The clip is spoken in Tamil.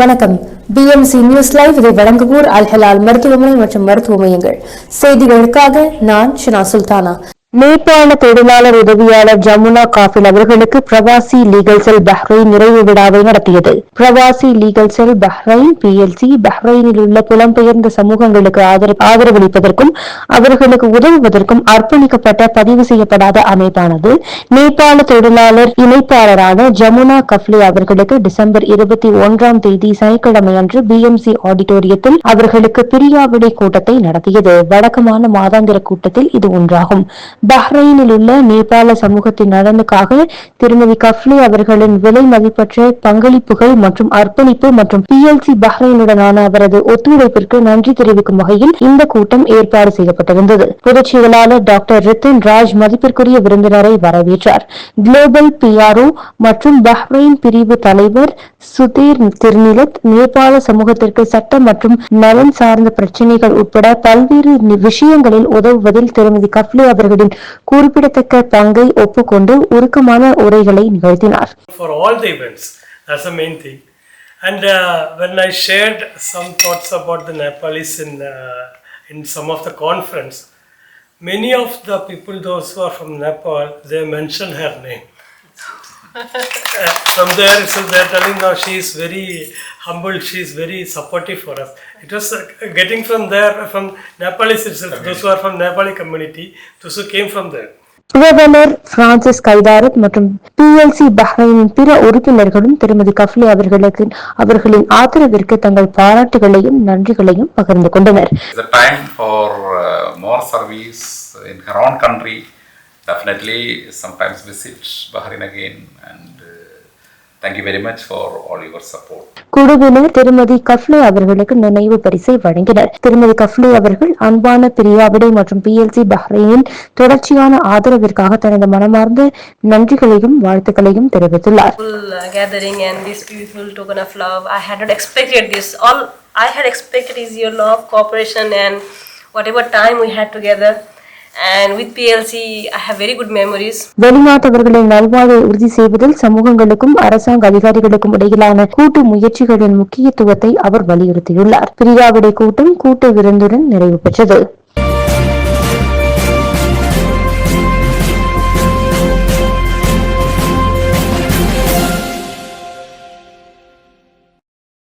வணக்கம். பிஎம்சி நியூஸ் லைவ் இதை வழங்குவோர் அல் ஹலால் மருத்துவமனை மற்றும் மருத்துவ மையங்கள். செய்திகளுக்காக நான் ஷினா சுல்தானா. நேபாள தொழிலாளர் உதவியாளர் ஜமுனா காபில் அவர்களுக்கு பிரவாசி லீகல் செல் பஹ்ரைன் நிறைவு விழாவை நடத்தியது. Pravasi legal cell Bahrain PLC பஹ்ரைனில் உள்ள புலம்பெயர்ந்த சமூகங்களுக்கு ஆதரவளிப்பதற்கும் அவர்களுக்கு உதவுவதற்கும் அர்ப்பணிக்கப்பட்ட பதிவு செய்யப்படாத அமைப்பானது. நேபாள தொழிலாளர் இணைப்பாளரான ஜமுனா கஃப்லே அவர்களுக்கு டிசம்பர் இருபத்தி ஒன்றாம் தேதி சனிக்கிழமை அன்று பிஎம்சி ஆடிட்டோரியத்தில் அவர்களுக்கு பிரியாவிடை கூட்டத்தை நடத்தியது. வழக்கமான மாதாந்திர கூட்டத்தில் இது ஒன்றாகும். பஹ்ரைனில் உள்ள நேபாள சமூகத்தின் நலனுக்காக திருமதி கஃப்லே அவர்களின் விலை மதிப்பற்ற பங்களிப்புகள் மற்றும் அர்ப்பணிப்பு மற்றும் பிஎல்சி பஹ்ரைனுடனான அவரது ஒத்துழைப்பிற்கு நன்றி தெரிவிக்கும் வகையில் இந்த கூட்டம் ஏற்பாடு செய்யப்பட்டிருந்தது. பொதுச் செயலாளர் டாக்டர் ரித்தன் ராஜ் மதிப்பிற்குரிய விருந்தினரை வரவேற்றார். குளோபல் பிஆர்ஓ மற்றும் பஹ்ரைன் பிரிவு தலைவர் சுதீர் திருநிலத் நேபாள சமூகத்திற்கு சட்டம் மற்றும் நலன் சார்ந்த பிரச்சினைகள் உட்பட பல்வேறு விஷயங்களில் உதவுவதில் திருமதி கஃப்லே அவர்களின் குறிப்பிடத்தக்க பங்கை ஒப்புக்கொண்டு உருக்கமான உரைகளை நிகழ்த்தினார் for all the events. That's the main thing. And uh, when I shared some thoughts about the Nepalese in uh, in some of the conference, many of the people, those who are from Nepal, they mentioned her name. Uh, from there, so they're telling now she is very humble, she is very supportive for us. It was uh, getting from there, from Nepalese itself, those who are from Nepali community, those who came from there. பிரதமர் பிரான்சிஸ் கைதாரத் மற்றும் பிஎல்சி பஹ்ரைனின் பிற உறுப்பினர்களும் திருமதி கஃப்லே அவர்களுக்கு அவர்களின் ஆதரவிற்கு தங்கள் பாராட்டுகளையும் நன்றிகளையும் பகிர்ந்து கொண்டனர் Uh. Definitely, sometimes visit Bahrain again. And uh, thank you very much for all your support. குழுவினர் திருமதி கஃப்லே அவர்களுக்கு நினைவு பரிசை வழங்கினர் திருமதி கஃப்லே அவர்கள் அன்பான பிரியாவிடை மற்றும் பிஎல்சி பஹ்ரைனின் தொடர்ச்சியான ஆதரவிற்காக தனது மனமார்ந்த நன்றிகளையும் வாழ்த்துக்களையும் தெரிவித்துள்ளார் uh, gathering and this beautiful token of love. I had not expected this. All I had expected is your love, cooperation, and whatever time we had together. And வெளிநாட்டவர்களின் நல்வாழ்வை உறுதி செய்வதில் சமூகங்களுக்கும் அரசாங்க அதிகாரிகளுக்கும் இடையிலான கூட்டு முயற்சிகளின் முக்கியத்துவத்தை அவர் வலியுறுத்தியுள்ளார். பிரியாவிடை கூட்டம் கூட்டு விருந்துடன் நிறைவு பெற்றது.